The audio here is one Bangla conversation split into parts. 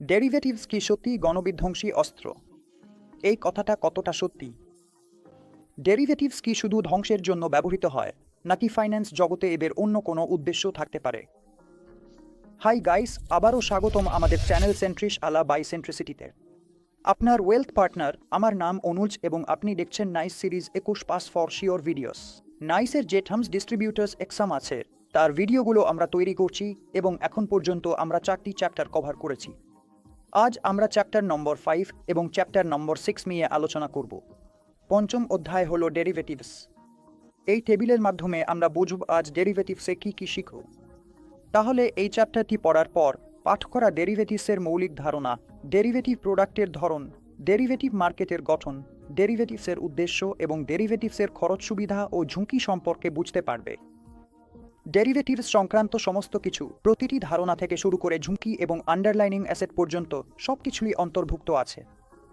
ডেরিভেটিভস কি সত্যি গণবিধ্বংসী অস্ত্র? এই কথাটা কতটা সত্যি? ডেরিভেটিভস কি শুধু ধ্বংসের জন্য ব্যবহৃত হয়, নাকি ফাইন্যান্স জগতে এদের অন্য কোনো উদ্দেশ্য থাকতে পারে? হাই গাইস, আবারও স্বাগতম আমাদের চ্যানেল সেন্ট্রিস আলা বাই সেন্ট্রিসিটিতে আপনার ওয়েলথ পার্টনার, আমার নাম অনুজ এবং আপনি দেখছেন নাইস সিরিজ একুশ পাস ফর শিওর ভিডিওস। নাইসের যে থামস ডিস্ট্রিবিউটার্স এক্সাম আছে, তার ভিডিওগুলো আমরা তৈরি করছি এবং এখন পর্যন্ত আমরা চারটি চ্যাপ্টার কভার করেছি। আজ আমরা চ্যাপ্টার নম্বর ফাইভ এবং চ্যাপ্টার নম্বর সিক্স নিয়ে আলোচনা করব। পঞ্চম অধ্যায় হলো ডেরিভেটিভস এই টেবিলের মাধ্যমে আমরা বুঝব আজ ডেরিভেটিভসে কী কী শিখব। তাহলে এই চ্যাপ্টারটি পড়ার পর পাঠ করা ডেরিভেটিভসের মৌলিক ধারণা ডেরিভেটিভ প্রোডাক্টের ধরন ডেরিভেটিভ মার্কেটের গঠন ডেরিভেটিভসের উদ্দেশ্য এবং ডেরিভেটিভসের খরচ সুবিধা ও ঝুঁকি সম্পর্কে বুঝতে পারবে। ডেরিভেটিভস সংক্রান্ত সমস্ত কিছু প্রতিটি ধারণা থেকে শুরু করে ঝুঁকি এবং আন্ডারলাইনিং অ্যাসেট পর্যন্ত সব কিছুই অন্তর্ভুক্ত আছে।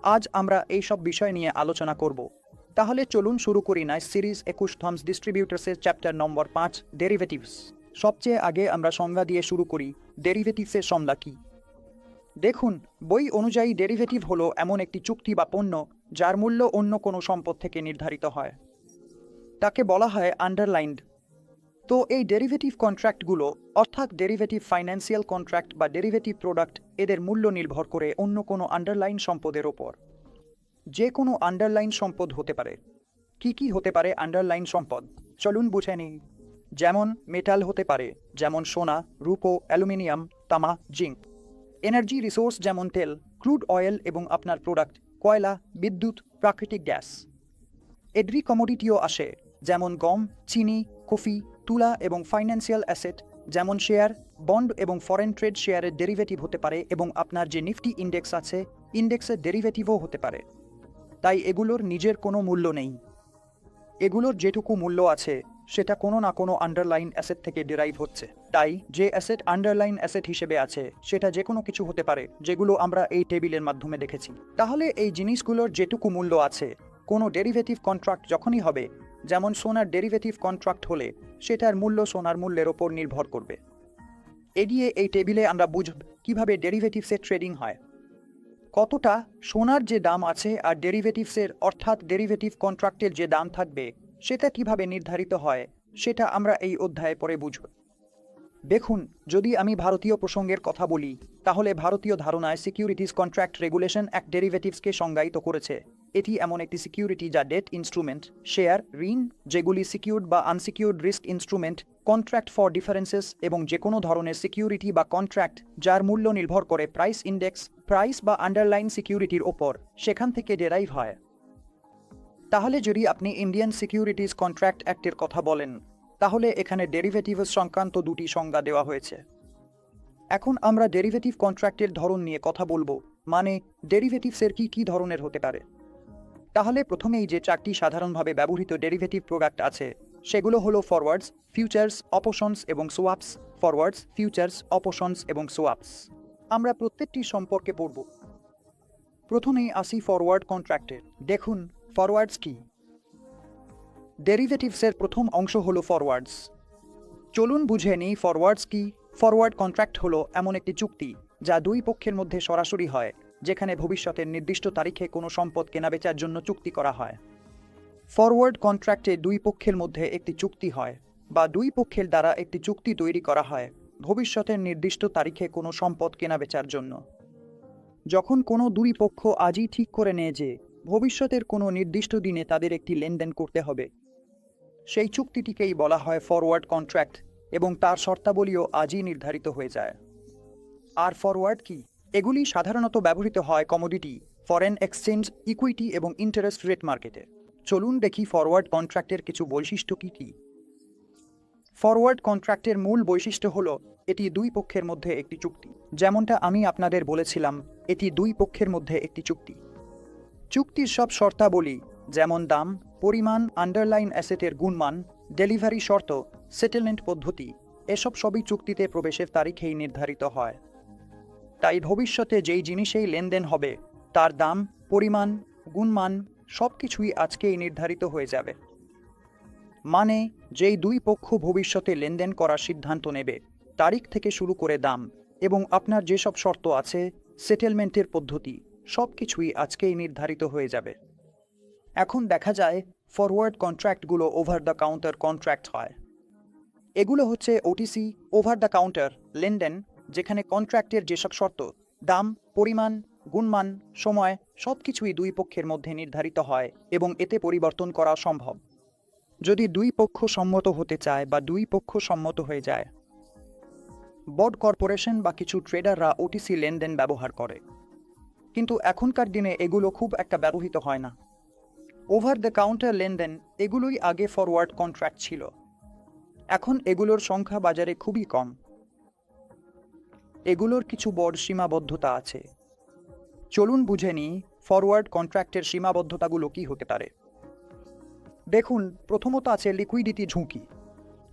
আজ আমরা এই সব বিষয় নিয়ে আলোচনা করব। তাহলে চলুন শুরু করি নাইস সিরিজ একুশ থমস ডিস্ট্রিবিউটার্সের চ্যাপ্টার নম্বর পাঁচ ডেরিভেটিভস সবচেয়ে আগে আমরা সংজ্ঞা দিয়ে শুরু করি ডেরিভেটিভসের সংজ্ঞা কী? দেখুন, বই অনুযায়ী ডেরিভেটিভ হলো এমন একটি চুক্তি বা পণ্য যার মূল্য অন্য কোনো সম্পদ থেকে নির্ধারিত হয়। তাকে বলা হয় আন্ডারলাইন্ড তো এই ডেরিভেটিভ কন্ট্রাক্টগুলো অর্থাৎ ডেরিভেটিভ ফাইন্যান্সিয়াল কন্ট্রাক্ট বা ডেরিভেটিভ প্রোডাক্ট এদের মূল্য নির্ভর করে অন্য কোনো আন্ডারলাইন সম্পদের ওপর। যে কোনো আন্ডারলাইন সম্পদ হতে পারে। কি কি হতে পারে আন্ডারলাইন সম্পদ? চলুন বুঝে নিই। যেমন মেটাল হতে পারে, যেমন সোনা, রূপো, অ্যালুমিনিয়াম, তামা, জিঙ্ক। এনার্জি রিসোর্স যেমন তেল ক্রুড অয়েল এবং আপনার প্রোডাক্ট কয়লা, বিদ্যুৎ, প্রাকৃতিক গ্যাস। এড্রি কমোডিটিও আসে, যেমন গম, চিনি, কফি তুলা এবং ফাইন্যান্সিয়াল অ্যাসেট যেমন শেয়ার বন্ড এবং ফরেন ট্রেড শেয়ারের ডেরিভেটিভ হতে পারে এবং আপনার যে নিফটি ইন্ডেক্স আছে ইন্ডেক্সের ডেরিভেটিভও হতে পারে। তাই এগুলোর নিজের কোনো মূল্য নেই। এগুলোর যেটুকু মূল্য আছে, সেটা কোনো না কোনো আন্ডারলাইন অ্যাসেট থেকে ডেরাইভ হচ্ছে। তাই যে অ্যাসেট আন্ডারলাইন অ্যাসেট হিসেবে আছে, সেটা যে কোনো কিছু হতে পারে, যেগুলো আমরা এই টেবিলের মাধ্যমে দেখেছি। তাহলে এই জিনিসগুলোর যেটুকু মূল্য আছে, কোনো ডেরিভেটিভ কন্ট্রাক্ট যখনই হবে যেমন সোনার ডেরিভেটিভ কন্ট্রাক্ট হলে সেটার মূল্য সোনার মূল্যের ওপর নির্ভর করবে। এড়িয়ে এই টেবিলে আমরা বুঝব কীভাবে ডেরিভেটিভসের ট্রেডিং হয়। কতটা সোনার যে দাম আছে আর ডেরিভেটিভসের অর্থাৎ ডেরিভেটিভ কন্ট্রাক্টের যে দাম থাকবে, সেটা কীভাবে নির্ধারিত হয়, সেটা আমরা এই অধ্যায়ে পরে বুঝব। দেখুন, যদি আমি ভারতীয় প্রসঙ্গের কথা বলি, তাহলে ভারতীয় ধারণায় সিকিউরিটিজ কন্ট্রাক্ট রেগুলেশন এক ডেরিভেটিভসকে সংজ্ঞায়িত করেছে। এটি এমন একটি সিকিউরিটি যা ডেট ইনস্ট্রুমেন্ট শেয়ার ঋণ, যেগুলি সিকিউর্ড বা unsecured risk instrument contract for differences এবং যে কোনো ধরনের সিকিউরিটি বা কন্ট্রাক্ট যার মূল্য নির্ভর করে প্রাইস ইন্ডেক্স প্রাইস বা আন্ডারলাইন সিকিউরিটির ওপর, সেখান থেকে ডেরাইভ হয়। তাহলে যদি আপনি ইন্ডিয়ান সিকিউরিটিজ কন্ট্রাক্ট অ্যাক্টের কথা বলেন, তাহলে এখানে ডেরিভেটিভ সংক্রান্ত দুটি সংজ্ঞা দেওয়া হয়েছে। এখন আমরা ডেরিভেটিভ কন্ট্রাক্টের ধরন নিয়ে কথা বলব মানে ডেরিভেটিভসের কি কি ধরনের হতে পারে। তাহলে প্রথমেই যে চারটি সাধারণভাবে ব্যবহৃত ডেরিভেটিভ প্রোডাক্ট আছে, সেগুলো হলো ফরওয়ার্ডস ফিউচার্স অপশনস এবং সোয়াপস ফরওয়ার্ডস ফিউচার্স অপশনস এবং সোয়াপস আমরা প্রত্যেকটি সম্পর্কে পড়ব। প্রথমেই আসি ফরওয়ার্ড কন্ট্রাক্টের দেখুন ফরওয়ার্ডস কি? ডেরিভেটিভসের প্রথম অংশ হলো ফরওয়ার্ডস চলুন বুঝে নিই ফরওয়ার্ডস কি? ফরওয়ার্ড কন্ট্রাক্ট হলো এমন একটি চুক্তি, যা দুই পক্ষের মধ্যে সরাসরি হয়। যেখানে ভবিষ্যতের নির্দিষ্ট তারিখে কোনো সম্পদ কেনাবেচার জন্য চুক্তি করা হয়। ফরওয়ার্ড কন্ট্রাক্টে দুই পক্ষের মধ্যে একটি চুক্তি হয় বা দুই পক্ষের দ্বারা একটি চুক্তি তৈরি করা হয় ভবিষ্যতের নির্দিষ্ট তারিখে কোনো সম্পদ কেনাবেচার জন্য। যখন কোনো দুই পক্ষ আজই ঠিক করে নেয় যে ভবিষ্যতের কোনো নির্দিষ্ট দিনে তাদের একটি লেনদেন করতে হবে, সেই চুক্তিটিকেই বলা হয় ফরওয়ার্ড কন্ট্রাক্ট এবং তার শর্তাবলীও আজই নির্ধারিত হয়ে যায়। আর ফরওয়ার্ড কি? এগুলি সাধারণত ব্যবহৃত হয় কমোডিটি ফরেন এক্সচেঞ্জ ইকুইটি এবং ইন্টারেস্ট রেট মার্কেটে চলুন দেখি ফরওয়ার্ড কন্ট্রাক্টের কিছু বৈশিষ্ট্য কী কী। ফরওয়ার্ড কন্ট্রাক্টের মূল বৈশিষ্ট্য হল, এটি দুই পক্ষের মধ্যে একটি চুক্তি। যেমনটা আমি আপনাদের বলেছিলাম, এটি দুই পক্ষের মধ্যে একটি চুক্তি। চুক্তির সব শর্তাবলী, যেমন দাম, পরিমাণ আন্ডারলাইন অ্যাসেটের গুণমান ডেলিভারি শর্ত সেটেলমেন্ট পদ্ধতি, এসব সবই চুক্তিতে প্রবেশের তারিখেই নির্ধারিত হয়। তাই ভবিষ্যতে যেই জিনিসেই লেনদেন হবে, তার দাম, পরিমাণ, গুণমান সব কিছুই আজকেই নির্ধারিত হয়ে যাবে। মানে যেই দুই পক্ষ ভবিষ্যতে লেনদেন করার সিদ্ধান্ত নেবে, তারিখ থেকে শুরু করে দাম এবং আপনার যেসব শর্ত আছে, সেটেলমেন্টের পদ্ধতি সব কিছুই আজকেই নির্ধারিত হয়ে যাবে। এখন দেখা যায়, ফরওয়ার্ড কন্ট্রাক্টগুলো ওভার দ্য কাউন্টার কন্ট্রাক্ট হয়। এগুলো হচ্ছে ওটিসি ওভার দ্য কাউন্টার লেনদেন যেখানে কন্ট্রাক্টের যেসব শর্ত, দাম, পরিমাণ, গুণমান, সময় সব কিছুই দুই পক্ষের মধ্যে নির্ধারিত হয় এবং এতে পরিবর্তন করা সম্ভব। যদি দুই পক্ষ সম্মত হতে চায় বা দুই পক্ষ সম্মত হয়ে যায়। বড কর্পোরেশন বা কিছু ট্রেডাররা ওটিসি লেনদেন ব্যবহার করে। কিন্তু এখনকার দিনে এগুলো খুব একটা ব্যবহৃত হয় না। ওভার দ্য কাউন্টার লেনদেন এগুলোই আগে ফরওয়ার্ড কন্ট্রাক্ট ছিল। এখন এগুলোর সংখ্যা বাজারে খুবই কম। এগুলোর কিছু বড় সীমাবদ্ধতা আছে। চলুন বুঝে নিই ফরওয়ার্ড কন্ট্রাক্টের সীমাবদ্ধতাগুলো কি হতে পারে। দেখুন, প্রথমত আছে লিকুইডিটি ঝুঁকি।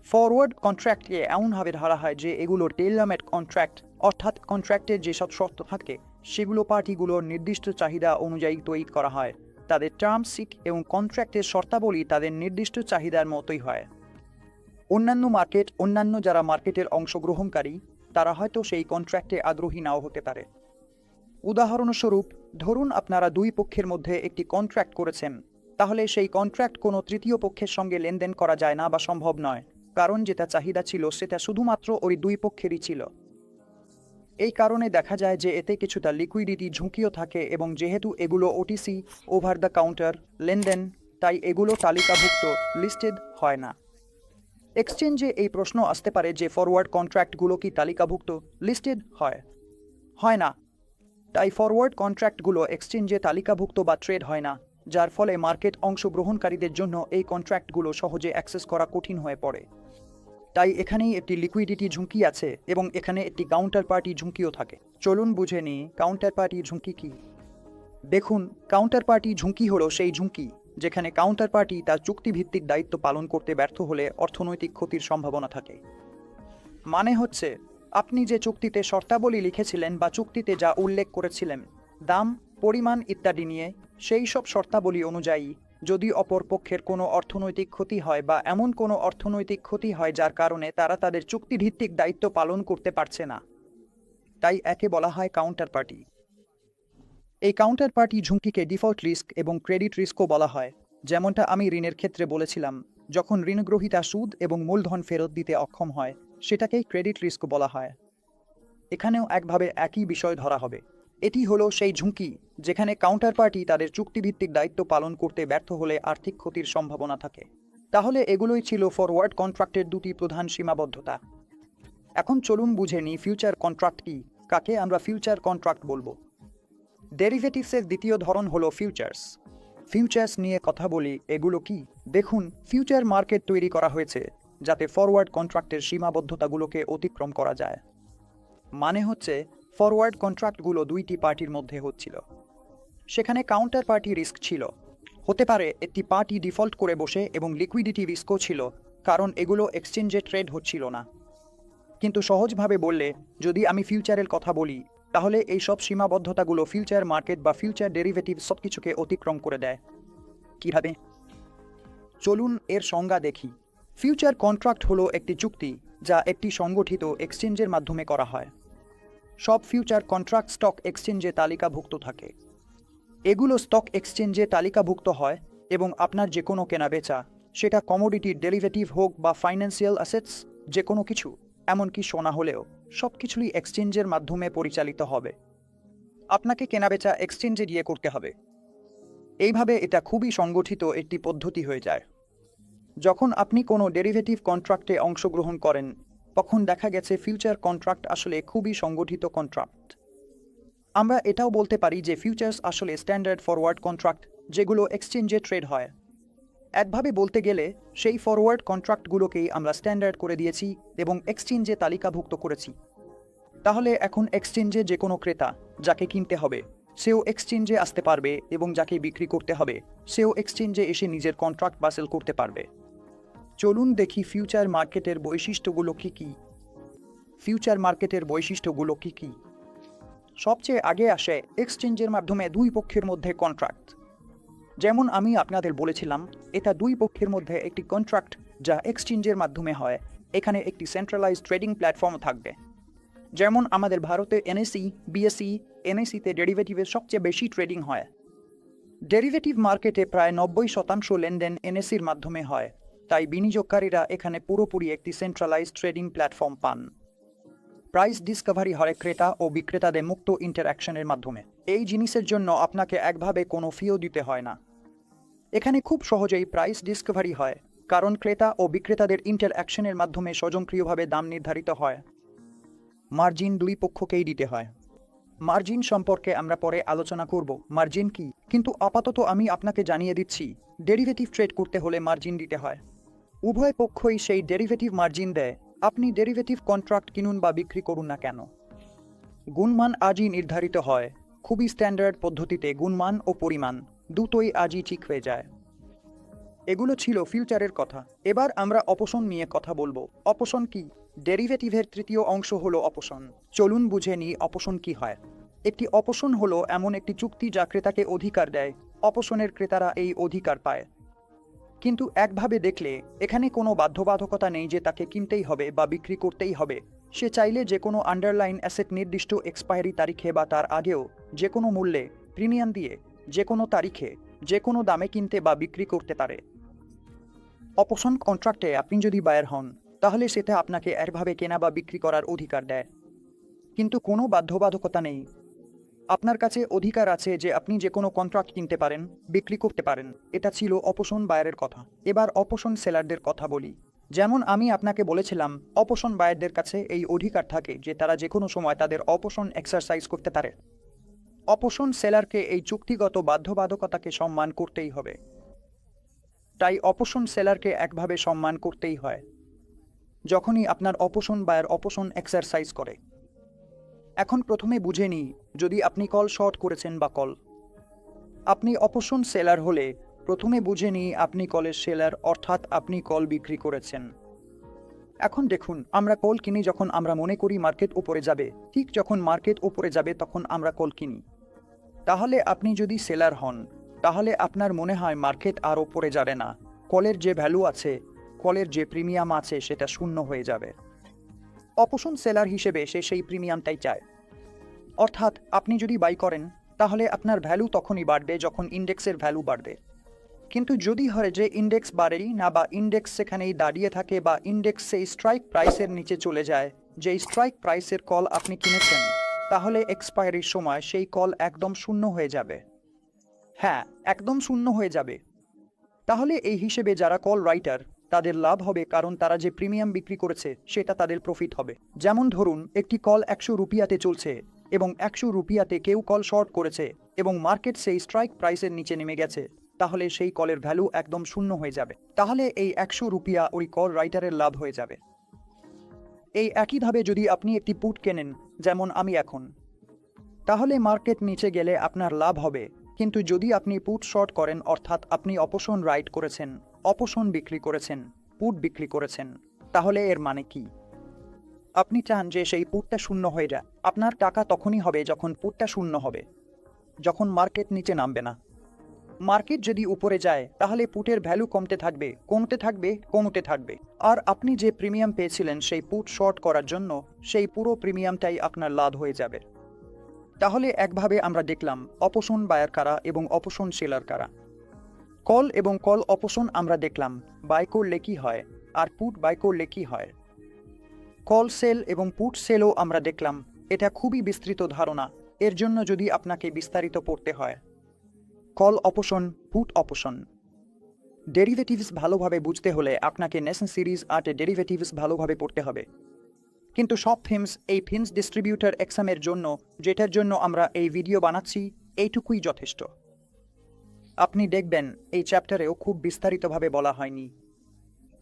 ফরওয়ার্ড কন্ট্রাক্টকে এমনভাবে ধরা হয় যে এগুলোর টেলামেট কন্ট্রাক্ট অর্থাৎ কন্ট্রাক্টের যেসব শর্ত থাকে, সেগুলো পার্টিগুলোর নির্দিষ্ট চাহিদা অনুযায়ী তৈরি করা হয়। তাদের টার্ম সিক এবং কন্ট্রাক্টের শর্তাবলী তাদের নির্দিষ্ট চাহিদার মতোই হয়। অন্যান্য মার্কেট অন্যান্য যারা মার্কেটের অংশগ্রহণকারী তারা হয়তো সেই কন্ট্রাক্টে আগ্রহী নাও হতে পারে। উদাহরণস্বরূপ, ধরুন আপনারা দুই পক্ষের মধ্যে একটি কন্ট্রাক্ট করেছেন, তাহলে সেই কন্ট্রাক্ট কোনো তৃতীয় পক্ষের সঙ্গে লেনদেন করা যায় না বা সম্ভব নয়, কারণ যেটা চাহিদা ছিল সেটা শুধুমাত্র ওই দুই পক্ষেরই ছিল। এই কারণে দেখা যায় যে এতে কিছুটা লিকুইডিটি ঝুঁকিও থাকে এবং যেহেতু এগুলো ওটিসি ওভার দ্য কাউন্টার লেনদেন, তাই এগুলো তালিকাভুক্ত লিস্টেড হয় না। এক্সচেঞ্জে এই প্রশ্ন আসতে পারে যে ফরওয়ার্ড কন্ট্রাক্টগুলো কি তালিকাভুক্ত লিস্টেড হয়? হয় না। তাই ফরওয়ার্ড কন্ট্রাক্টগুলো এক্সচেঞ্জে তালিকাভুক্ত বা ট্রেড হয় না, যার ফলে মার্কেট অংশগ্রহণকারীদের জন্য এই কন্ট্রাক্টগুলো সহজে অ্যাক্সেস করা কঠিন হয়ে পড়ে। তাই এখানেই একটি লিকুইডিটি ঝুঁকি আছে এবং এখানে একটি কাউন্টার পার্টি ঝুঁকিও থাকে। চলুন বুঝে নিই কাউন্টার পার্টি ঝুঁকি কি। দেখুন কাউন্টার পার্টি ঝুঁকি হলো সেই ঝুঁকি যেখানে কাউন্টার পার্টি তার চুক্তিভিত্তিক দায়িত্ব পালন করতে ব্যর্থ হলে অর্থনৈতিক ক্ষতির সম্ভাবনা থাকে। মানে হচ্ছে, আপনি যে চুক্তিতে শর্তাবলী লিখেছিলেন বা চুক্তিতে যা উল্লেখ করেছিলেন, দাম, পরিমাণ ইত্যাদি নিয়ে, সেই সব শর্তাবলী অনুযায়ী, যদি অপর পক্ষের কোনো অর্থনৈতিক ক্ষতি হয় বা এমন কোনো অর্থনৈতিক ক্ষতি হয় যার কারণে তারা তাদের চুক্তিভিত্তিক দায়িত্ব পালন করতে পারছে না। তাই একে বলা হয় কাউন্টার পার্টি এই কাউন্টার পার্টি ঝুঁকিকে ডিফল্ট রিস্ক এবং ক্রেডিট রিস্কও বলা হয়, যেমনটা আমি ঋণের ক্ষেত্রে বলেছিলাম, যখন ঋণগ্রহীতা সুদ এবং মূলধন ফেরত দিতে অক্ষম হয়, সেটাকেই ক্রেডিট রিস্ক বলা হয়। এখানেও একভাবে একই বিষয় ধরা হবে। এটি হলো সেই ঝুঁকি, যেখানে কাউন্টার পার্টি তাদের চুক্তিভিত্তিক দায়িত্ব পালন করতে ব্যর্থ হলে আর্থিক ক্ষতির সম্ভাবনা থাকে। তাহলে এগুলোই ছিল ফরওয়ার্ড কন্ট্রাক্টের দুটি প্রধান সীমাবদ্ধতা। এখন চলুন বুঝে নিই ফিউচার কন্ট্রাক্ট কি, কাকে আমরা ফিউচার কন্ট্রাক্ট বলব। ডেরিভেটিভসের দ্বিতীয় ধরন হলো ফিউচার্স ফিউচার্স নিয়ে কথা বলি, এগুলো কি? দেখুন ফিউচার মার্কেট তৈরি করা হয়েছে, যাতে ফরওয়ার্ড কন্ট্রাক্টের সীমাবদ্ধতাগুলোকে অতিক্রম করা যায়। মানে হচ্ছে ফরওয়ার্ড কন্ট্রাক্টগুলো দুইটি পার্টির মধ্যে হচ্ছিল। সেখানে কাউন্টার পার্টি রিস্ক ছিল। হতে পারে, একটি পার্টি ডিফল্ট করে বসে এবং লিকুইডিটি রিস্কও ছিল, কারণ এগুলো এক্সচেঞ্জে ট্রেড হচ্ছিল না। কিন্তু সহজভাবে বললে, যদি আমি ফিউচারের কথা বলি তাহলে এই সব সীমাবদ্ধতাগুলো ফিউচার মার্কেট বা ফিউচার ডেরিভেটিভ সব কিছুকে অতিক্রম করে দেয়। কীভাবে? চলুন এর সংজ্ঞা দেখি। ফিউচার কন্ট্রাক্ট হলো একটি চুক্তি যা একটি সংগঠিত এক্সচেঞ্জের মাধ্যমে করা হয়। সব ফিউচার কন্ট্রাক্ট স্টক এক্সচেঞ্জে তালিকাভুক্ত থাকে। এগুলো স্টক এক্সচেঞ্জে তালিকাভুক্ত হয় এবং আপনার যে কোনো কেনাবেচা সেটা কমোডিটির ডেরিভেটিভ হোক বা ফাইন্যান্সিয়াল অ্যাসেটস যে কোনো কিছু। এমনকি সোনা হলেও সব কিছুই এক্সচেঞ্জের মাধ্যমে পরিচালিত হবে। আপনাকে কেনাবেচা এক্সচেঞ্জে গিয়ে করতে হবে। এইভাবে এটা খুবই সংগঠিত একটি পদ্ধতি হয়ে যায়। যখন আপনি কোনো ডেরিভেটিভ কন্ট্রাক্টে অংশগ্রহণ করেন, তখন দেখা গেছে ফিউচার কন্ট্রাক্ট আসলে খুবই সংগঠিত কন্ট্রাক্ট। আমরা এটাও বলতে পারি যে ফিউচার্স আসলে স্ট্যান্ডার্ড ফরওয়ার্ড কন্ট্রাক্ট, যেগুলো এক্সচেঞ্জে ট্রেড হয়। একভাবে বলতে গেলে, সেই ফরওয়ার্ড কন্ট্রাক্টগুলোকেই আমরা স্ট্যান্ডার্ড করে দিয়েছি এবং এক্সচেঞ্জে তালিকাভুক্ত করেছি। তাহলে এখন এক্সচেঞ্জে যে কোনো ক্রেতা যাকে কিনতে হবে, সেও এক্সচেঞ্জে আসতে পারবে এবং যাকে বিক্রি করতে হবে, সেও এক্সচেঞ্জে এসে নিজের কন্ট্রাক্ট বাসেল করতে পারবে। চলুন দেখি ফিউচার মার্কেটের বৈশিষ্ট্যগুলো কী কী। ফিউচার মার্কেটের বৈশিষ্ট্যগুলো কী কী? সবচেয়ে আগে আসে এক্সচেঞ্জের মাধ্যমে দুই পক্ষের মধ্যে কন্ট্রাক্ট যেমন আমি আপনাদের বলেছিলাম, এটা দুই পক্ষের মধ্যে একটি কন্ট্রাক্ট যা এক্সচেঞ্জের মাধ্যমে হয়। এখানে একটি সেন্ট্রালাইজড ট্রেডিং প্ল্যাটফর্ম থাকবে। যেমন আমাদের ভারতে এনএসি বিএসসি এনএসিতে ডেরিভেটিভের সবচেয়ে বেশি ট্রেডিং হয়। ডেরিভেটিভ মার্কেটে প্রায় নব্বই শতাংশ লেনদেন এনএসির মাধ্যমে হয়। তাই বিনিয়োগকারীরা এখানে পুরোপুরি একটি সেন্ট্রালাইজড ট্রেডিং প্ল্যাটফর্ম পান। প্রাইস ডিসকভারি হয় ক্রেতা ও বিক্রেতাদের মুক্ত ইন্টারঅ্যাকশনের মাধ্যমে। এই জিনিসের জন্য আপনাকে একভাবে কোনো ফিও দিতে হয় না। এখানে খুব সহজেই প্রাইস ডিসকভারি হয়, কারণ ক্রেতা ও বিক্রেতাদের ইন্টার অ্যাকশনের মাধ্যমে স্বয়ংক্রিয়ভাবে দাম নির্ধারিত হয়। মার্জিন দুই পক্ষকেই দিতে হয়। মার্জিন সম্পর্কে আমরা পরে আলোচনা করব। মার্জিন কি? কিন্তু আপাতত আমি আপনাকে জানিয়ে দিচ্ছি ডেরিভেটিভ ট্রেড করতে হলে মার্জিন দিতে হয়। উভয় পক্ষই সেই ডেরিভেটিভ মার্জিন দেয়, আপনি ডেরিভেটিভ কন্ট্রাক্ট কিনুন বা বিক্রি করুন না কেন। গুণমান আজই নির্ধারিত হয়, খুবই স্ট্যান্ডার্ড পদ্ধতিতে গুণমান ও পরিমাণ। দুটোই আজই ঠিক হয়ে যায়। এগুলো ছিল ফিউচারের কথা। এবার আমরা অপশন নিয়ে কথা বলব। অপশন কি? ডেরিভেটিভের তৃতীয় অংশ হলো অপশন। চলুন বুঝে নিই অপশন কি হয়। একটি অপশন হলো এমন একটি চুক্তি যা ক্রেতাকে অধিকার দেয়। অপশনের ক্রেতারা এই অধিকার পায়। কিন্তু একভাবে দেখলে, এখানে কোনো বাধ্যবাধকতা নেই যে তাকে কিনতেই হবে বা বিক্রি করতেই হবে। সে চাইলে যে কোনো আন্ডারলাইন অ্যাসেট নির্দিষ্ট এক্সপায়ারি তারিখে বা তার আগেও যে কোনো মূল্যে প্রিমিয়াম দিয়ে যে কোনো তারিখে, যে কোনো দামে কিনতে বা বিক্রি করতে পারে। অপশন কন্ট্রাক্টে আপনি যদি বায়ার হন, তাহলে সেটা আপনাকে একভাবে কেনা বা বিক্রি করার অধিকার দেয়। কিন্তু কোনো বাধ্যবাধকতা নেই। আপনার কাছে অধিকার আছে যে আপনি যে কোনো কন্ট্রাক্ট কিনতে পারেন, বিক্রি করতে পারেন, এটা ছিল অপশন বায়ারের কথা। এবার অপশন সেলারদের কথা বলি। যেমন আমি আপনাকে বলেছিলাম, অপশন বায়ারদের কাছে এই অধিকার থাকে যে তারা যে কোনো সময় তাদের অপশন এক্সারসাইজ করতে পারে। অপশন সেলারকে এই চুক্তিগত বাধ্যবাধকতাকে সম্মান করতেই হবে। তাই অপশন সেলারকে একভাবে সম্মান করতেই হয়, যখনই আপনার অপশন বায়ার অপশন এক্সারসাইজ করে। এখন প্রথমে বুঝে নিই, যদি আপনি কল শর্ট করেছেন বা কল আপনি অপশন সেলার হলে প্রথমে বুঝে নিই আপনি কলের সেলার, অর্থাৎ আপনি কল বিক্রি করেছেন। এখন দেখুন, আমরা কল কিনি যখন আমরা মনে করি মার্কেট উপরে যাবে, ঠিক যখন মার্কেট উপরে যাবে তখন আমরা কল কিনি। তাহলে আপনি যদি সেলার হন, তাহলে আপনার মনে হয় মার্কেট আর ওপরে যাবে না। কলের যে ভ্যালু আছে, কলের যে প্রিমিয়াম আছে, সেটা শূন্য হয়ে যাবে। অপশন সেলার হিসেবে সে সেই প্রিমিয়ামটাই চায়। অর্থাৎ আপনি যদি বাই করেন, তাহলে আপনার ভ্যালু তখনই বাড়বে যখন ইন্ডেক্সের ভ্যালু বাড়বে। কিন্তু যদি হয় যে ইন্ডেক্স বাড়েই না বা ইন্ডেক্স সেখানেই দাঁড়িয়ে থাকে বা ইন্ডেক্স সেই স্ট্রাইক প্রাইসের নিচে চলে যায় যে স্ট্রাইক প্রাইসের কল আপনি কিনেছেন তাহলে এক্সপায়ারির সময় সেই কল একদম শূন্য হয়ে যাবে। হ্যাঁ একদম শূন্য হয়ে যাবে। তাহলে এই হিসেবে যারা কল রাইটার তাদের লাভ হবে কারণ তারা যে প্রিমিয়াম বিক্রি করেছে, সেটা তাদের প্রফিট হবে। যেমন ধরুন, একটি কল একশো রুপিয়াতে চলছে এবং একশো রুপিয়াতে কেউ কল শর্ট করেছে এবং মার্কেট সেই স্ট্রাইক প্রাইসের নিচে নেমে গেছে, তাহলে সেই কলের ভ্যালু একদম শূন্য হয়ে যাবে। তাহলে এই একশো রুপিয়া ওই কল রাইটারের লাভ হয়ে যাবে। এই একইভাবে যদি আপনি একটি পুট কেনেন, যেমন আমি এখন, তাহলে মার্কেট নিচে গেলে আপনার লাভ হবে। কিন্তু যদি আপনি পুট শর্ট করেন, অর্থাৎ আপনি অপশন রাইট করেছেন অপশন বিক্রি করেছেন পুট বিক্রি করেছেন, তাহলে এর মানে কি? আপনি চান যে সেই পুটটা শূন্য হয়ে যায় আপনার টাকা তখনই হবে যখন পুটটা শূন্য হবে, যখন মার্কেট নিচে নামবে না। মার্কেট যদি উপরে যায়, তাহলে পুটের ভ্যালু কমতে থাকবে কমতে থাকবে কমতে থাকবে। আর আপনি যে প্রিমিয়াম পেয়েছিলেন সেই পুট শর্ট করার জন্য, সেই পুরো প্রিমিয়ামটাই আপনার লাভ হয়ে যাবে। তাহলে একভাবে আমরা দেখলাম অপশন বায়ার কারা এবং অপশন সেলার কারা। কল এবং কল অপশন আমরা দেখলাম বাই করলে কি হয়, আর পুট বাই করলে কি হয়। কল সেল এবং পুট সেলও আমরা দেখলাম, এটা খুবই বিস্তৃত ধারণা, এর জন্য যদি আপনাকে বিস্তারিত পড়তে হয় call option, put option. Derivatives ভালোভাবে বুঝতে হলে আপনাকে নেশন সিরিজ আর্টে ডেরিভেটিভস ভালোভাবে পড়তে হবে। কিন্তু সব ফিল্মস এই ফিল্মস ডিস্ট্রিবিউটার এক্সামের জন্য, যেটার জন্য আমরা এই ভিডিও বানাচ্ছি, এইটুকুই যথেষ্ট। আপনি দেখবেন, এই চ্যাপ্টারেও খুব বিস্তারিতভাবে বলা হয়নি।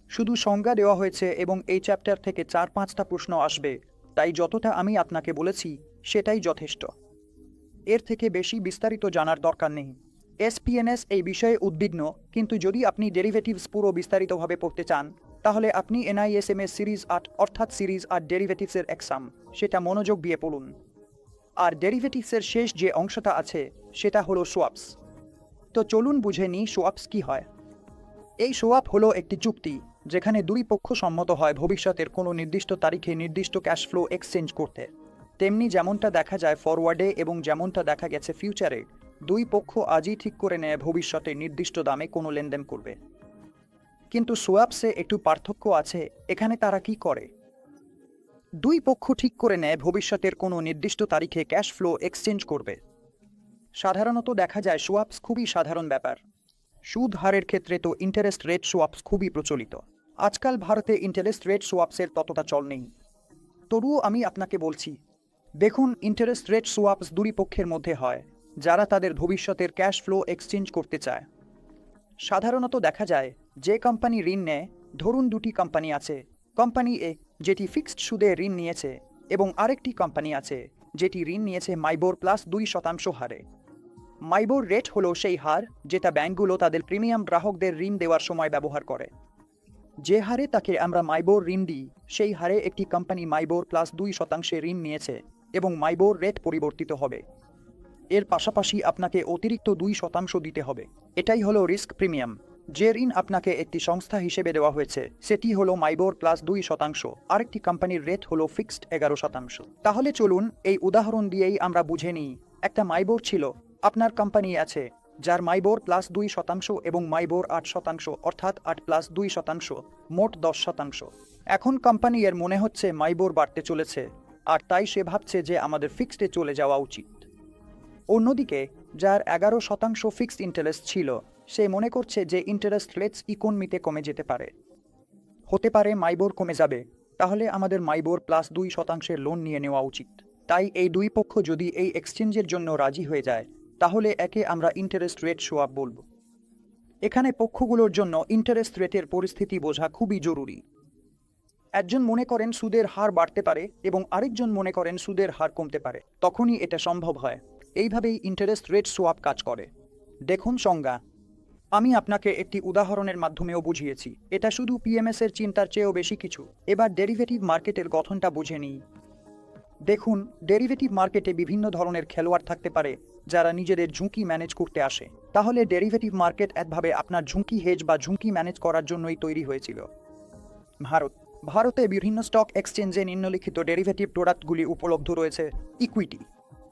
শুধু সংজ্ঞা দেওয়া হয়েছে এবং এই চ্যাপ্টার থেকে চার পাঁচটা প্রশ্ন আসবে, তাই যতটা আমি আপনাকে বলেছি, সেটাই যথেষ্ট। এর থেকে বেশি বিস্তারিত জানার দরকার নেই। এসপিএনএস এই বিষয়ে উদ্বিগ্ন, কিন্তু যদি আপনি ডেরিভেটিভস পুরো বিস্তারিতভাবে পড়তে চান, তাহলে আপনি এনআইএসএম এর সিরিজ আট অর্থাৎ সিরিজ আর ডেরিভেটিভসের এক্সাম, সেটা মনোযোগ দিয়ে পড়ুন। আর ডেরিভেটিভসের শেষ যে অংশটা আছে, সেটা হলো সোয়াপস। তো চলুন বুঝে নিই সোয়াপস কি হয়। এই সোয়াপ হলো একটি চুক্তি, যেখানে দুই পক্ষ সম্মত হয় ভবিষ্যতের কোনো নির্দিষ্ট তারিখে নির্দিষ্ট ক্যাশ ফ্লো এক্সচেঞ্জ করতে। তেমনি যেমনটা দেখা যায় ফরওয়ার্ডে এবং যেমনটা দেখা গেছে ফিউচারে দুই পক্ষ আজই ঠিক করে নেয় ভবিষ্যতে নির্দিষ্ট দামে কোনো লেনদেন করবে। কিন্তু সোয়াপসে একটু পার্থক্য আছে, এখানে তারা কি করে? দুই পক্ষ ঠিক করে নেয় ভবিষ্যতের কোনো নির্দিষ্ট তারিখে ক্যাশ ফ্লো এক্সচেঞ্জ করবে। সাধারণত দেখা যায় সোয়াপস খুবই সাধারণ ব্যাপার। সুদ হারের ক্ষেত্রে তো ইন্টারেস্ট রেট সোয়াপস খুবই প্রচলিত। আজকাল ভারতে ইন্টারেস্ট রেট সোয়াপসের ততটা চল নেই। তবুও আমি আপনাকে বলছি, দেখুন ইন্টারেস্ট রেট সোয়াপস দুই পক্ষের মধ্যে হয়। যারা তাদের ভবিষ্যতের ক্যাশ ফ্লো এক্সচেঞ্জ করতে চায়। সাধারণত দেখা যায়, যে কোম্পানি ঋণ নেয়, ধরুন দুটি কোম্পানি আছে। কোম্পানি এ যেটি ফিক্সড সুদে ঋণ নিয়েছে, এবং আরেকটি কোম্পানি আছে, যেটি ঋণ নিয়েছে মাইবোর প্লাস দুই শতাংশ হারে। মাইবোর রেট হলো সেই হার, যেটা ব্যাংকগুলো তাদের প্রিমিয়াম গ্রাহকদের ঋণ দেওয়ার সময় ব্যবহার করে। যে হারে তাকে আমরা মাইবোর ঋণ দিই, সেই হারে একটি কোম্পানি মাইবোর প্লাস দুই শতাংশে ঋণ নিয়েছে, এবং মাইবোর রেট পরিবর্তিত হবে। এর পাশাপাশি আপনাকে অতিরিক্ত দুই শতাংশ দিতে হবে। এটাই হলো রিস্ক প্রিমিয়াম। যে ঋণ আপনাকে একটি সংস্থা হিসেবে দেওয়া হয়েছে, সেটি হলো মাইবোর প্লাস দুই শতাংশ। আরেকটি কোম্পানির রেট হলো ফিক্সড এগারো শতাংশ। তাহলে চলুন এই উদাহরণ দিয়েই আমরা বুঝে নিই। একটা মাইবোর ছিল, আপনার কোম্পানি আছে, যার মাইবোর প্লাস দুই শতাংশ এবং মাইবোর আট শতাংশ, অর্থাৎ আট প্লাস দুই শতাংশ, মোট দশ শতাংশ। এখন কোম্পানি এর মনে হচ্ছে মাইবোর বাড়তে চলেছে, আর তাই সে ভাবছে যে আমাদের ফিক্সডে চলে যাওয়া উচিত। অন্যদিকে, যার এগারো শতাংশ ফিক্সড ইন্টারেস্ট ছিল, সে মনে করছে যে ইন্টারেস্ট রেটস ইকোনমিতে কমে যেতে পারে। হতে পারে মাইবোর কমে যাবে, তাহলে আমাদের মাইবোর প্লাস দুই শতাংশের লোন নিয়ে নেওয়া উচিত। তাই এই দুই পক্ষ যদি এই এক্সচেঞ্জের জন্য রাজি হয়ে যায়, তাহলে একে আমরা ইন্টারেস্ট রেট সোয়াপ বলব। এখানে পক্ষগুলোর জন্য ইন্টারেস্ট রেটের পরিস্থিতি বোঝা খুবই জরুরি। একজন মনে করেন সুদের হার বাড়তে পারে এবং আরেকজন মনে করেন সুদের হার কমতে পারে, তখনই এটা সম্ভব হয়। এইভাবেই ইন্টারেস্ট রেট সোয়াপ কাজ করে। দেখুন সংজ্ঞা। আমি আপনাকে একটি উদাহরণের মাধ্যমেও বুঝিয়েছি। এটা শুধু পিএমএস এর চিন্তার চেয়েও বেশি কিছু। এবার ডেরিভেটিভ মার্কেটের গঠনটা বুঝে নিই। দেখুন ডেরিভেটিভ মার্কেটে বিভিন্ন ধরনের খেলোয়াড় থাকতে পারে, যারা নিজেদের ঝুঁকি ম্যানেজ করতে আসে। তাহলে ডেরিভেটিভ মার্কেট একভাবে আপনার ঝুঁকি হেজ বা ঝুঁকি ম্যানেজ করার জন্যই তৈরি হয়েছিল। ভারত। ভারতে বিভিন্ন স্টক এক্সচেঞ্জে নিম্নলিখিত ডেরিভেটিভ প্রোডাক্টগুলি উপলব্ধ রয়েছে ইকুইটি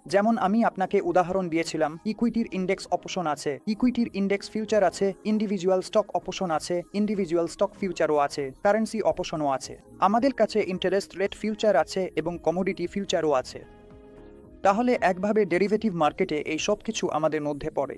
যেমন আমি আপনাকে উদাহরণ দিয়েছিলাম ইকুইটির ইন্ডেক্স অপশন আছে ইকুইটির ইন্ডেক্স ফিউচার আছে ইন্ডিভিজুয়াল স্টক অপশন আছে ইন্ডিভিজুয়াল স্টক ফিউচারও আছে কারেন্সি অপশনও আছে। আমাদের কাছে ইন্টারেস্ট রেট ফিউচার আছে এবং কমোডিটি ফিউচারও আছে। তাহলে একভাবে ডেরিভেটিভ মার্কেটে এই সব কিছু আমাদের মধ্যে পড়ে।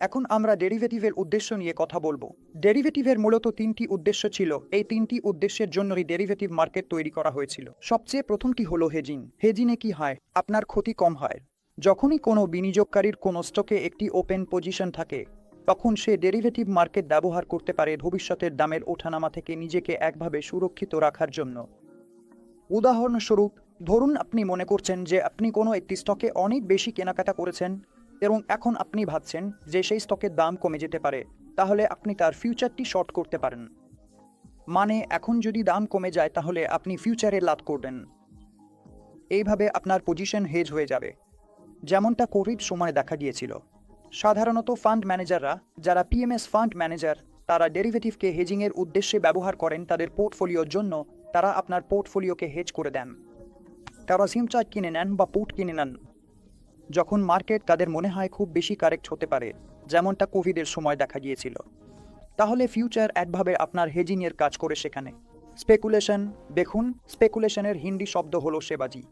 এখন আমরা ডেরিভেটিভের উদ্দেশ্য নিয়ে কথা বলব। ডেরিভেটিভের মূলত তিনটি উদ্দেশ্য ছিল। এই তিনটি উদ্দেশ্যের জন্যই ডেরিভেটিভ মার্কেট তৈরি করা হয়েছিল। সবচেয়ে প্রথমটি হলো হেজিং। হেজিনে কি হয়? আপনার ক্ষতি কম হয়। যখনই কোনো বিনিয়োগকারীর কোনো স্টকে একটি ওপেন পজিশন থাকে, তখন সে ডেরিভেটিভ মার্কেট ব্যবহার করতে পারে ভবিষ্যতের দামের ওঠানামা থেকে নিজেকে একভাবে সুরক্ষিত রাখার জন্য। উদাহরণস্বরূপ, ধরুন আপনি মনে করছেন যে আপনি কোনো একটি স্টকে অনেক বেশি কেনাকাটা করেছেন এবং এখন আপনি ভাবছেন যে সেই স্টকের দাম কমে যেতে পারে, তাহলে আপনি তার ফিউচারটি শর্ট করতে পারেন। মানে এখন যদি দাম কমে যায়, তাহলে আপনি ফিউচারে লাভ করবেন। এইভাবে আপনার পজিশন হেজ হয়ে যাবে। যেমনটা কোভিড সময় দেখা গিয়েছিল সাধারণত ফান্ড ম্যানেজাররা যারা পিএমএস ফান্ড ম্যানেজার তারা ডেরিভেটিভকে হেজিংয়ের উদ্দেশ্যে ব্যবহার করেন তাদের পোর্টফোলিওর জন্য, তারা আপনার পোর্টফোলিওকে হেজ করে দেন। তারা সিম চার্ট কিনে নেন বা পুট কিনে নেন। যখন মার্কেট তাদের মনে হয় খুব বেশি কারেক্ট হতে পারে, যেমনটা কোভিডের সময় দেখা গিয়েছিল। তাহলে ফিউচার একভাবে আপনার হেজিংয়ের কাজ করে সেখানে। স্পেকুলেশন, দেখুন, স্পেকুলেশনের হিন্দি শব্দ হলো সেবাজি।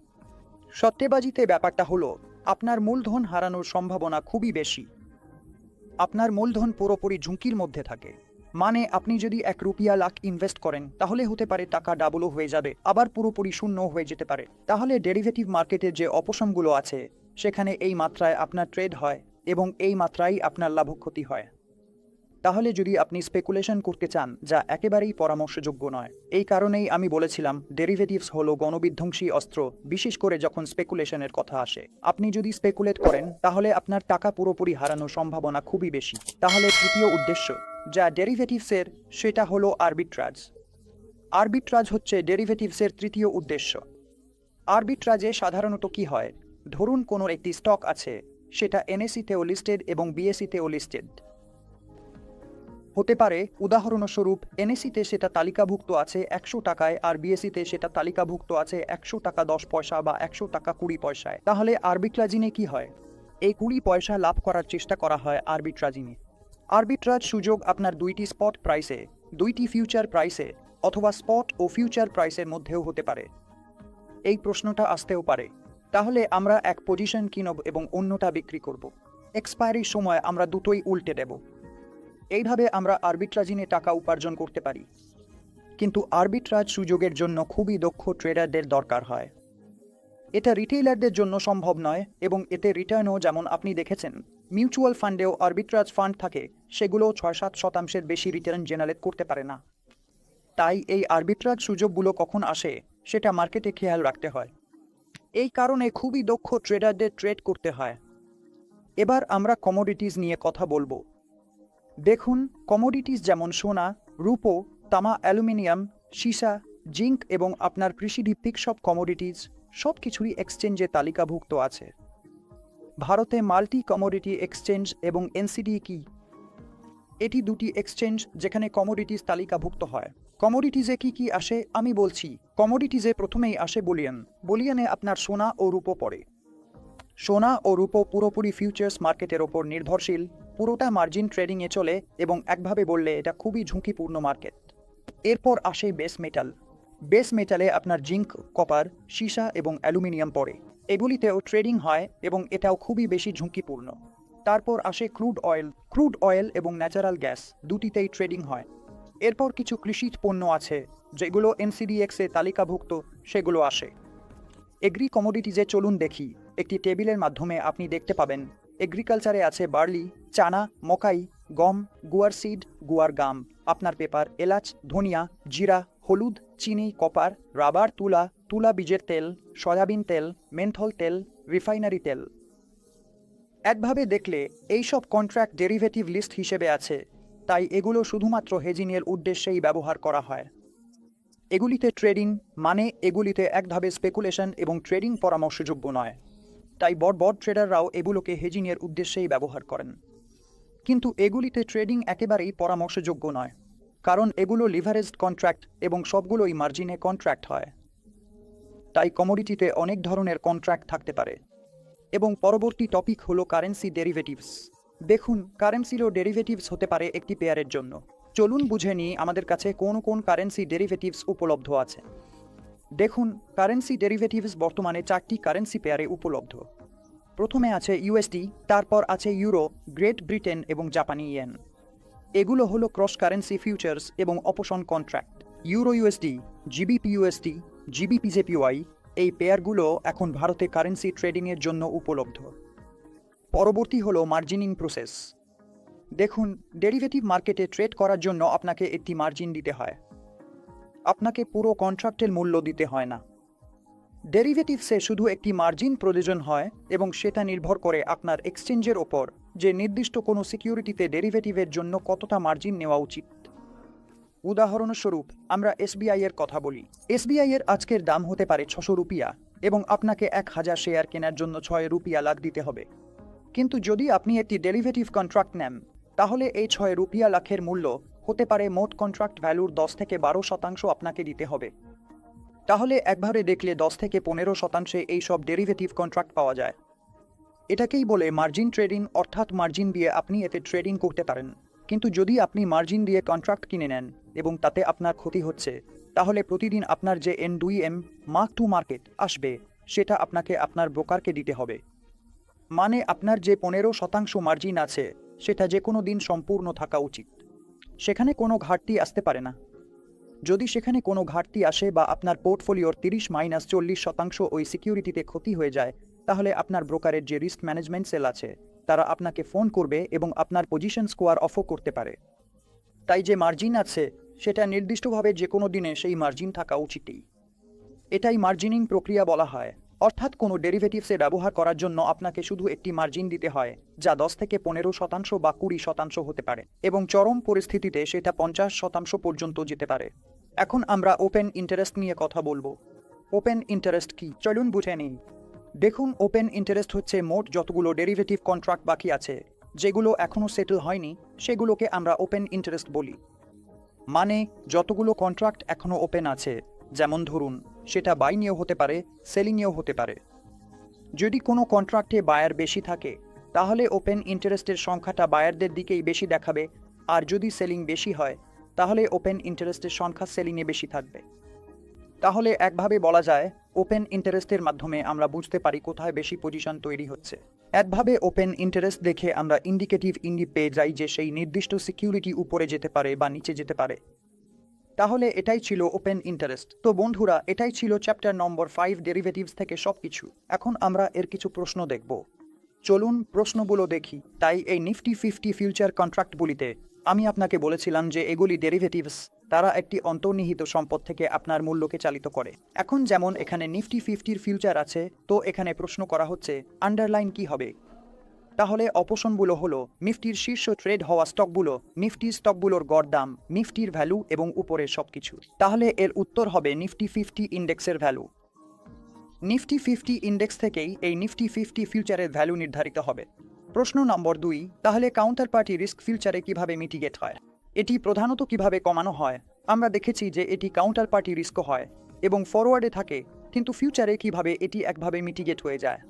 সত্যেবাজিতে ব্যাপারটা হলো, আপনার মূলধন হারানোর সম্ভাবনা খুবই বেশি। আপনার মূলধন পুরোপুরি ঝুঁকির মধ্যে থাকে। মানে আপনি যদি এক রুপিয়া লাখ ইনভেস্ট করেন, তাহলে হতে পারে টাকা ডাবলও হয়ে যাবে, আবার পুরোপুরি শূন্য হয়ে যেতে পারে। তাহলে ডেরিভেটিভ মার্কেটের যে অপশমগুলো আছে সেখানে এই মাত্রায় আপনার ট্রেড হয় এবং এই মাত্রায় আপনার লাভক্ষতি হয়। তাহলে যদি আপনি স্পেকুলেশন করতে চান, যা একেবারেই পরামর্শযোগ্য নয়, এই কারণেই আমি বলেছিলাম ডেরিভেটিভস হলো গণবিধ্বংসী অস্ত্র, বিশেষ করে যখন স্পেকুলেশনের কথা আসে। আপনি যদি স্পেকুলেট করেন, তাহলে আপনার টাকা পুরোপুরি হারানোর সম্ভাবনা খুবই বেশি। তাহলে তৃতীয় উদ্দেশ্য, যা ডেরিভেটিভসের সেটা হলো আরবিট্রাজ আরবিট্রাজ হচ্ছে ডেরিভেটিভসের তৃতীয় উদ্দেশ্য। আরবিট্রাজে সাধারণত কি হয়? ধরুন কোনো একটি স্টক আছে, সেটা এনএসিতেও লিস্টেড এবং বিএসিতেও লিস্টেড হতে পারে, উদাহরণস্বরূপ এনএসিতে সেটা তালিকাভুক্ত আছে একশো টাকায় আর বিএসিতে সেটা তালিকাভুক্ত আছে একশো টাকা দশ পয়সা বা একশো টাকা কুড়ি পয়সায়। তাহলে আরবিট্রাজিনে কি হয়? এই কুড়ি পয়সা লাভ করার চেষ্টা করা হয় আরবিট্রাজিনে আরবিট্রাজ সুযোগ আপনার দুইটি স্পট প্রাইসে দুইটি ফিউচার প্রাইসে অথবা স্পট ও ফিউচার প্রাইসের মধ্যেও হতে পারে। এই প্রশ্নটা আসতেও পারে। তাহলে আমরা এক পজিশন কিনব এবং অন্যটা বিক্রি করব। এক্সপায়ারির সময় আমরা দুটোই উল্টে দেব। এইভাবে আমরা আরবিট্রাজিনে টাকা উপার্জন করতে পারি। কিন্তু আরবিট্রাজ সুযোগের জন্য খুবই দক্ষ ট্রেডারদের দরকার হয়। এটা রিটেইলারদের জন্য সম্ভব নয় এবং এতে রিটার্নও যেমন আপনি দেখেছেন মিউচুয়াল ফান্ডেও আরবিট্রাজ ফান্ড থাকে সেগুলো ছয় সাত শতাংশের বেশি রিটার্ন জেনারেট করতে পারে না। তাই এই আরবিট্রাজ সুযোগগুলো কখন আসে, সেটা মার্কেটে খেয়াল রাখতে হয়। এই কারণে খুবই দক্ষ ট্রেডারদের ট্রেড করতে হয়। এবার আমরা কমোডিটিস নিয়ে কথা বলব। দেখুন কমোডিটিস যেমন সোনা, রূপো, তামা, অ্যালুমিনিয়াম, সীসা, জিঙ্ক এবং আপনার কৃষিভিত্তিক সব কমোডিটিস সব কিছুরই এক্সচেঞ্জে তালিকাভুক্ত আছে। ভারতে মাল্টি কমোডিটি এক্সচেঞ্জ এবং এনসিডি কি? এটি দুটি এক্সচেঞ্জ যেখানে কমোডিটিস তালিকাভুক্ত হয়। কমোডিটিজে কি কি আসে, আমি বলছি। কমোডিটিজে প্রথমেই আসে বুলিয়ান বুলিয়ানে আপনার সোনা ও রূপো পড়ে। সোনা ও রূপো পুরোপুরি ফিউচার্স মার্কেটের ওপর নির্ভরশীল, পুরোটা মার্জিন ট্রেডিংয়ে চলে এবং একভাবে বললে এটা খুবই ঝুঁকিপূর্ণ মার্কেট এরপর আসে বেস মেটাল বেস মেটালে আপনার জিঙ্ক কপার সীসা এবং অ্যালুমিনিয়াম পড়ে। এগুলিতেও ট্রেডিং হয় এবং এটাও খুবই বেশি ঝুঁকিপূর্ণ। তারপর আসে ক্রুড অয়েল ক্রুড অয়েল এবং ন্যাচারাল গ্যাস, দুটিতেই ট্রেডিং হয়। এরপর কিছু কৃষিজ পণ্য আছে, যেগুলো এনসিডিএক্সে তালিকাভুক্ত, সেগুলো আসে। এগ্রি কমোডিটিজে চলুন দেখি। একটি টেবিলের মাধ্যমে আপনি দেখতে পাবেন, এগ্রিকালচারে আছে বার্লি, চানা, মকাই, গম, গুয়ার সিড, গুয়ার গাম। আপনার পেপার, এলাচ, ধনিয়া, জিরা, হলুদ, চিনি, কপার, রাবার, তুলা তুলা বীজের তেল, সয়াবিন তেল, মেন্থল তেল, রিফাইনারি তেল। একভাবে দেখলে এইসব কন্ট্রাক্ট ডেরিভেটিভ লিস্ট হিসেবে আছে, তাই এগুলো শুধুমাত্র হেজিংয়ের উদ্দেশ্যেই ব্যবহার করা হয়। এগুলিতে ট্রেডিং মানে এগুলিতে একভাবে স্পেকুলেশন এবং ট্রেডিং পরামর্শযোগ্য নয়, তাই বড় বড় ট্রেডাররাও এগুলোকে হেজিংয়ের উদ্দেশ্যেই ব্যবহার করেন। কিন্তু এগুলিতে ট্রেডিং একেবারেই পরামর্শযোগ্য নয়, কারণ এগুলো লিভারেজড কন্ট্রাক্ট এবং সবগুলোই মার্জিনে কন্ট্রাক্ট হয়। তাই কমোডিটিতে অনেক ধরনের কন্ট্রাক্ট থাকতে পারে। এবং পরবর্তী টপিক হলো কারেন্সি ডেরিভেটিভস দেখুন কারেন্সিরও ডেরিভেটিভস হতে পারে একটি পেয়ারের জন্য। চলুন বুঝে নিই আমাদের কাছে কোন কোন কারেন্সি ডেরিভেটিভস উপলব্ধ আছে। দেখুন কারেন্সি ডেরিভেটিভস বর্তমানে চারটি কারেন্সি পেয়ারে উপলব্ধ। প্রথমে আছে ইউএসডি তারপর আছে ইউরো গ্রেট ব্রিটেন এবং জাপানি ইয়েন এগুলো হলো ক্রস কারেন্সি ফিউচার্স এবং option contract euro USD GBP USD GBP JPY এই পেয়ারগুলো এখন ভারতে কারেন্সি ট্রেডিংয়ের জন্য উপলব্ধ। পরবর্তী হলো মার্জিনিং প্রসেস। দেখুন, ডেরিভেটিভ মার্কেটে ট্রেড করার জন্য আপনাকে একটি মার্জিন দিতে হয়। আপনাকে পুরো কন্ট্রাক্টের মূল্য দিতে হয় না। ডেরিভেটিভসে শুধু একটি মার্জিন প্রয়োজন হয় এবং সেটা নির্ভর করে আপনার এক্সচেঞ্জের ওপর, যে নির্দিষ্ট কোনো সিকিউরিটিতে ডেরিভেটিভের জন্য কতটা মার্জিন নেওয়া উচিত। উদাহরণস্বরূপ, আমরা এসবিআই এর কথা বলি। এসবিআই এর আজকের দাম হতে পারে ছশো রুপিয়া এবং আপনাকে এক হাজার শেয়ার কেনার জন্য ছয় রুপিয়া লাখ দিতে হবে। কিন্তু যদি আপনি একটি ডেরিভেটিভ কন্ট্রাক্ট নেন, তাহলে এই ছয় রুপিয়া লাখের মূল্য হতে পারে মোট কন্ট্রাক্ট ভ্যালুর দশ থেকে বারো শতাংশ আপনাকে দিতে হবে। তাহলে একবারে দেখলে দশ থেকে পনেরো শতাংশে এই সব ডেরিভেটিভ কন্ট্রাক্ট পাওয়া যায়। এটাকেই বলে মার্জিন ট্রেডিং অর্থাৎ মার্জিন দিয়ে আপনি এতে ট্রেডিং করতে পারেন। কিন্তু যদি আপনি মার্জিন দিয়ে কন্ট্রাক্ট কিনে নেন এবং তাতে আপনার ক্ষতি হচ্ছে, তাহলে প্রতিদিন আপনার যে এন দুই এম মার্ক টু মার্কেট আসবে, সেটা আপনাকে আপনার ব্রোকারকে দিতে হবে। মানে আপনার যে পনেরো শতাংশ মার্জিন আছে, সেটা যে কোনো দিন সম্পূর্ণ থাকা উচিত। সেখানে কোনো ঘাটতি আসতে পারে না। যদি সেখানে কোনো ঘাটতি আসে বা আপনার পোর্টফোলিওর তিরিশ মাইনাস চল্লিশ শতাংশ ওই সিকিউরিটিতে ক্ষতি হয়ে যায়, তাহলে আপনার ব্রোকারের যে রিস্ক ম্যানেজমেন্ট সেল আছে তারা আপনাকে ফোন করবে এবং আপনার পজিশন স্কোয়ার অফও করতে পারে। তাই যে মার্জিন আছে, সেটা নির্দিষ্টভাবে যে কোনো দিনে সেই মার্জিন থাকা উচিতই। এটাই মার্জিনিং প্রক্রিয়া বলা হয়। অর্থাৎ কোনো ডেরিভেটিভসে ব্যবহার করার জন্য আপনাকে শুধু একটি মার্জিন দিতে হয়, যা দশ থেকে পনেরো শতাংশ বা কুড়ি শতাংশ হতে পারে এবং চরম পরিস্থিতিতে সেটা পঞ্চাশ শতাংশ পর্যন্ত যেতে পারে। এখন আমরা ওপেন ইন্টারেস্ট নিয়ে কথা বলব। ওপেন ইন্টারেস্ট কি? চলুন বুঝে নিই। দেখুন ওপেন ইন্টারেস্ট হচ্ছে মোট যতগুলো ডেরিভেটিভ কন্ট্রাক্ট বাকি আছে, যেগুলো এখনও সেটেল হয়নি, সেগুলোকে আমরা ওপেন ইন্টারেস্ট বলি। মানে যতগুলো কন্ট্রাক্ট এখনও ওপেন আছে, যেমন ধরুন, সেটা বাই নিয়েও হতে পারে সেলিংয়েও হতে পারে। যদি কোনো কন্ট্রাক্টে বায়ার বেশি থাকে, তাহলে ওপেন ইন্টারেস্টের সংখ্যাটা বায়ারদের দিকেই বেশি দেখাবে, আর যদি সেলিং বেশি হয়, তাহলে ওপেন ইন্টারেস্টের সংখ্যা সেলিংয়ে বেশি থাকবে। তাহলে একভাবে বলা যায় ওপেন ইন্টারেস্টের মাধ্যমে আমরা বুঝতে পারি কোথায় বেশি পজিশন তৈরি হচ্ছে। একভাবে ওপেন ইন্টারেস্ট দেখে আমরা ইন্ডিকেটিভ ইন্ডি পেয়ে যাই যে সেই নির্দিষ্ট সিকিউরিটি উপরে যেতে পারে বা নিচে যেতে পারে। তাহলে এটাই ছিল ওপেন ইন্টারেস্ট তো বন্ধুরা, এটাই ছিল চ্যাপ্টার নম্বর ফাইভ ডেরিভেটিভস থেকে সব কিছু এখন আমরা এর কিছু প্রশ্ন দেখব। চলুন প্রশ্নগুলো দেখি। তাই এই নিফটি ফিফটি ফিউচার কন্ট্রাক্টগুলিতে আমি আপনাকে বলেছিলাম যে এগুলি ডেরিভেটিভস তারা একটি অন্তর্নিহিত সম্পদ থেকে আপনার মূল্যকে চালিত করে। এখন যেমন এখানে নিফটি ফিফটির ফিউচার আছে, তো এখানে প্রশ্ন করা হচ্ছে আন্ডারলাইন কি হবে? তাহলে অপশনগুলো হলো নিফটির শীর্ষ ট্রেড হওয়া স্টকগুলো নিফটি স্টকগুলোর গড় দাম নিফটির ভ্যালু এবং উপরের সবকিছু। তাহলে এর উত্তর হবে নিফটি ফিফটি ইন্ডেক্সের ভ্যালু নিফটি ফিফটি ইন্ডেক্স থেকেই এই নিফটি ফিফটি ফিউচারের ভ্যালু নির্ধারিত হবে। প্রশ্ন নম্বর দুই, তাহলে কাউন্টার পার্টি রিস্ক ফিউচারে কীভাবে মিটিগেট হয়? এটি প্রধানত কীভাবে কমানো হয়? আমরা দেখেছি যে এটি কাউন্টার পার্টি রিস্ক হয় এবং ফরওয়ার্ডে থাকে, কিন্তু ফিউচারে কীভাবে এটি একভাবে মিটিগেট হয়ে যায়?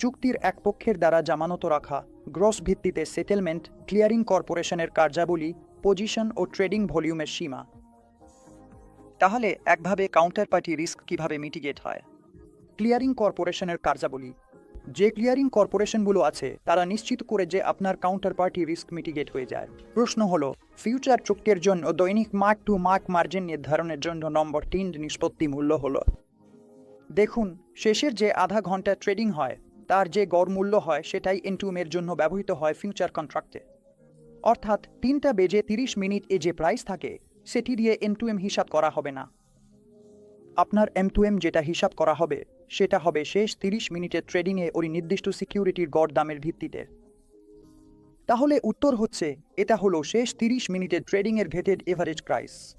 চুক্তির এক পক্ষের দ্বারা জামানত রাখা গ্রস ভিত্তিতে সেটেলমেন্ট ক্লিয়ারিং কর্পোরেশনের কার্যাবলী পজিশন ও ট্রেডিং ভলিউমের সীমা। তাহলে একভাবে কাউন্টার পার্টি রিস্ক কীভাবে মিটিগেট হয়? ক্লিয়ারিং কর্পোরেশনের কার্যাবলী যে ক্লিয়ারিং কর্পোরেশনগুলো আছে, তারা নিশ্চিত করে যে আপনার কাউন্টার পার্টি রিস্ক মিটিগেট হয়ে যায়। প্রশ্ন হলো ফিউচার চুক্তির জন্য দৈনিক মার্ক টু মার্ক মার্জিন নির্ধারণের জন্য নম্বর তিন নিষ্পত্তি মূল্য হলো। দেখুন, শেষের যে আধা ঘণ্টা ট্রেডিং হয়, তার যে গড় মূল্য হয়, সেটাই এনটুমের জন্য ব্যবহৃত হয় ফিউচার কন্ট্রাক্টে অর্থাৎ, তিনটা বেজে তিরিশ মিনিট এ যে প্রাইস থাকে, সেটি দিয়ে এম টু এম হিসাব করা হবে না। আপনার এম টু এম যেটা হিসাব করা হবে সেটা হবে শেষ তিরিশ মিনিটের ট্রেডিংয়ে ওই নির্দিষ্ট সিকিউরিটির গড় দামের ভিত্তিতে। তাহলে উত্তর হচ্ছে, এটা হলো শেষ তিরিশ মিনিটের ট্রেডিংয়ের ভেটেড এভারেজ প্রাইস।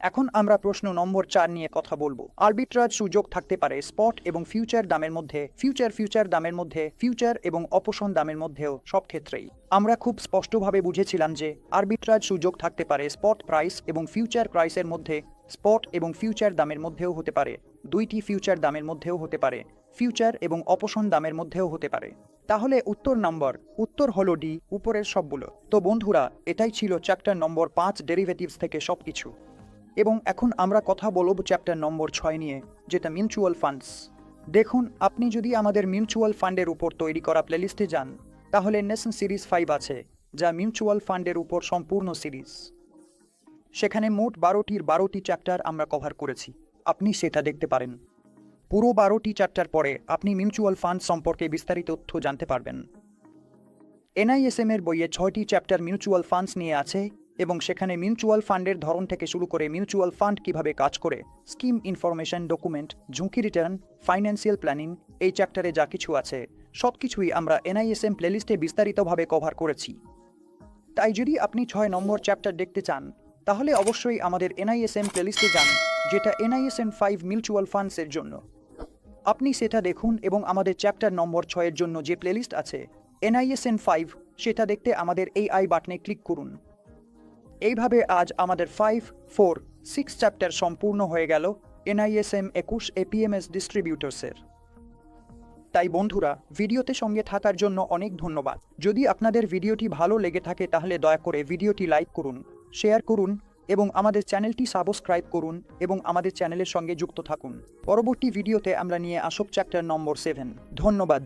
এখন আমরা প্রশ্ন নম্বর চার নিয়ে কথা বলব। আরবিট্রাজ সুযোগ থাকতে পারে স্পট এবং ফিউচার দামের মধ্যে, ফিউচার ফিউচার দামের মধ্যে, ফিউচার এবং অপশন দামের মধ্যেও সব ক্ষেত্রেই। আমরা খুব স্পষ্টভাবে বুঝেছিলাম যে আরবিট্রাজ সুযোগ থাকতে পারে স্পট প্রাইস এবং ফিউচার প্রাইসের মধ্যে স্পট এবং ফিউচার দামের মধ্যেও হতে পারে, দুইটি ফিউচার দামের মধ্যেও হতে পারে, ফিউচার এবং অপশন দামের মধ্যেও হতে পারে। তাহলে উত্তর নম্বর, উত্তর হলো ডি, উপরের সবগুলো। তো বন্ধুরা, এটাই ছিল চ্যাপ্টার নম্বর পাঁচ ডেরিভেটিভস থেকে সবকিছু। এবং এখন আমরা কথা বলব চ্যাপ্টার নম্বর ছয় নিয়ে, যেটা মিউচুয়াল ফান্ডস। দেখুন, আপনি যদি আমাদের মিউচুয়াল ফান্ডের উপর তৈরি করা প্লেলিস্টে যান, তাহলে নেশন সিরিজ ফাইভ আছে, যা মিউচুয়াল ফান্ডের উপর সম্পূর্ণ সিরিজ। সেখানে মোট বারোটির বারোটি চ্যাপ্টার আমরা কভার করেছি। আপনি সেটা দেখতে পারেন। পুরো বারোটি চ্যাপ্টার পরে আপনি মিউচুয়াল ফান্ড সম্পর্কে বিস্তারিত তথ্য জানতে পারবেন। এনআইএসএম এর বইয়ে ছয়টি চ্যাপ্টার মিউচুয়াল ফান্ডস নিয়ে আছে এবং সেখানে মিউচুয়াল ফান্ডের ধরন থেকে শুরু করে মিউচুয়াল ফান্ড কীভাবে কাজ করে, স্কিম ইনফরমেশন ডকুমেন্ট, ঝুঁকি রিটার্ন, ফাইন্যান্সিয়াল প্ল্যানিং, এই চ্যাপ্টারে যা কিছু আছে সব কিছুই আমরা এনআইএসএম প্লেলিস্টে বিস্তারিতভাবে কভার করেছি। তাই যদি আপনি ছয় নম্বর চ্যাপ্টার দেখতে চান তাহলে অবশ্যই আমাদের এনআইএসএম প্লেলিস্টে যান, যেটা এনআইএসএম ফাইভ মিউচুয়াল ফান্ডসের জন্য। আপনি সেটা দেখুন এবং আমাদের চ্যাপ্টার নম্বর ছয়ের জন্য যে প্লেলিস্ট আছে এনআইএসএন ফাইভ সেটা দেখতে আমাদের এই আই বাটনে ক্লিক করুন। এইভাবে আজ আমাদের ফাইভ ফোর সিক্স চ্যাপ্টার সম্পূর্ণ হয়ে গেল এনআইএসএম একুশ এপিএমএস ডিস্ট্রিবিউটার্সের তাই বন্ধুরা, ভিডিওতে সঙ্গে থাকার জন্য অনেক ধন্যবাদ। যদি আপনাদের ভিডিওটি ভালো লেগে থাকে তাহলে দয়া করে ভিডিওটি লাইক করুন। শেয়ার করুন এবং আমাদের চ্যানেলটি সাবস্ক্রাইব করুন এবং আমাদের চ্যানেলের সঙ্গে যুক্ত থাকুন। পরবর্তী ভিডিওতে আমরা নিয়ে আসব চ্যাপ্টার নম্বর সেভেন। ধন্যবাদ।